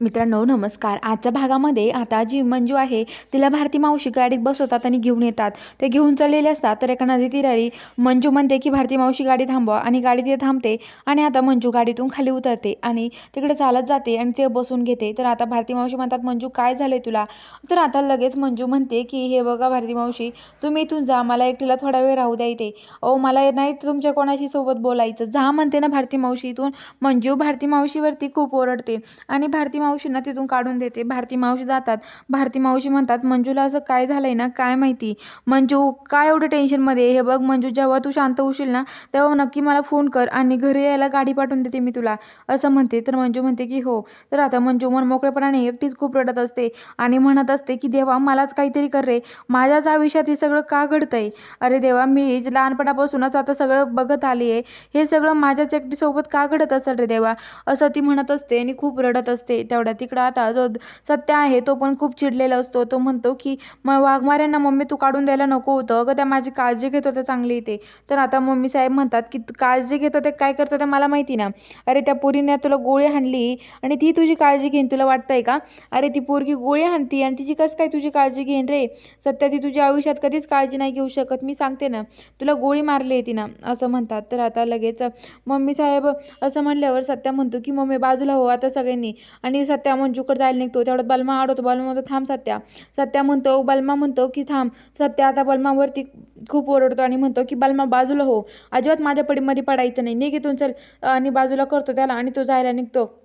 मित्रांनो नमस्कार. आजच्या भागामध्ये आता जी मंजू आहे तिला भारती मावशी गाडीत बसवतात आणि घेऊन येतात. ते घेऊन चाललेले असतात तर एका नदी तीरारी. मंजू म्हणते की भारती मावशी गाडी थांबवा. आणि गाडी तिथे थांबते आणि आता मंजू गाडीतून खाली उतरते आणि तिकडे चालत जाते आणि ते बसून घेते. तर आता भारती मावशी म्हणतात मंजू काय झालं तुला? तर आता लगेच मंजू म्हणते की हे बघा भारती मावशी तुम्ही इथून जा. मला एकटीला थोडा वेळ राहू द्या इथे. अहो मला नाही तुमच्या कोणाशी सोबत बोलायचं. जा म्हणते ना भारती मावशी इथून. मंजू भारती मावशीवरती खूप ओरडते आणि भारती मावशींना तिथून काढून देते. भारती मावशी जातात. भारती मावशी म्हणतात मंजूला असं काय झालंय ना? काय माहिती? मंजू काय एवढं टेन्शनमध्ये हे बघ मंजू जेव्हा तू शांत होशील ना तेव्हा नक्की मला फोन कर आणि घरी यायला गाडी पाठवून देते मी तुला. असं म्हणते. तर मंजू म्हणते की हो. तर आता मंजू मन मोकळेपणाने एकटीच खूप रडत असते आणि म्हणत असते की देवा मलाच काहीतरी कर रे. माझ्याच आयुष्यात हे सगळं का घडतंय? अरे देवा मी लहानपणापासूनच आता सगळं बघत आली आहे. हे सगळं माझ्याच एकटीसोबत का घडत असेल रे देवा? असं ती म्हणत असते आणि खूप रडत असते. तेवढ्या तिकडं आता जो सत्य आहे तो पण खूप चिडलेला असतो. तो म्हणतो की मग वाघमाऱ्यांना मम्मी तू काढून द्यायला नको होतं. अगं त्या माझी काळजी घेत होत्या चांगली इथे तर आता मम्मी साहेब म्हणतात की काळजी घेत होते काय करत होते मला माहिती ना. अरे त्या पोरीने तुला गोळी हाणली आणि ती तुझी काळजी घेईन. तुला वाटतंय का? अरे ती पोरगी गोळी हाणती आणि तिची कसं काय तुझी काळजी घेईन रे? सत्या ती तुझ्या आयुष्यात कधीच काळजी नाही घेऊ शकत. मी सांगते ना तुला गोळी मारली आहे तिनं असं म्हणतात. तर आता लगेच मम्मी साहेब असं म्हणल्यावर सत्या म्हणतो की मम्मी बाजूला हो आता सगळ्यांनी. आणि सत्या मंजूकडे जायला निघतो तेवढ्यात बलमा आडवतो. बलमा म्हणतो थांब सत्या. सत्या म्हणतो बलमा म्हणतो की थांब. सत्या आता बलमावरती खूप ओरडतो आणि म्हणतो की बलमा बाजूला हो. अजिबात माझ्या पडीमध्ये पडायचं नाही. निघ इथून चल. आणि बाजूला करतो त्याला आणि तो जायला निघतो.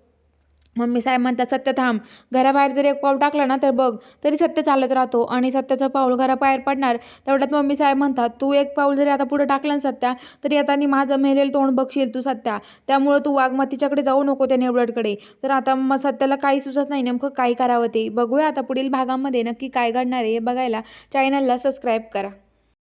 मम्मी साहेब म्हणतात सत्य थांब. घराबाहेर जर एक पाऊल टाकलं ना तर बघ तरी सत्य चालत राहतो आणि सत्याचं पाऊल घराबाहेर पडणार. तेवढ्यात मम्मी साहेब म्हणतात तू एक पाऊल जरी आता पुढे टाकलं ना सत्या तरी आता नी माझं मेलेल तोंड बघशील तू सत्या. त्यामुळं तू वाघमतीच्याकडे जाऊ नको त्या नेवळटकडे तर आता मग सत्याला काही सुचत नाही नेमकं काय करावं ते. बघूया आता पुढील भागामध्ये नक्की काय घडणार आहे हे बघायला. चॅनलला सबस्क्राईब करा.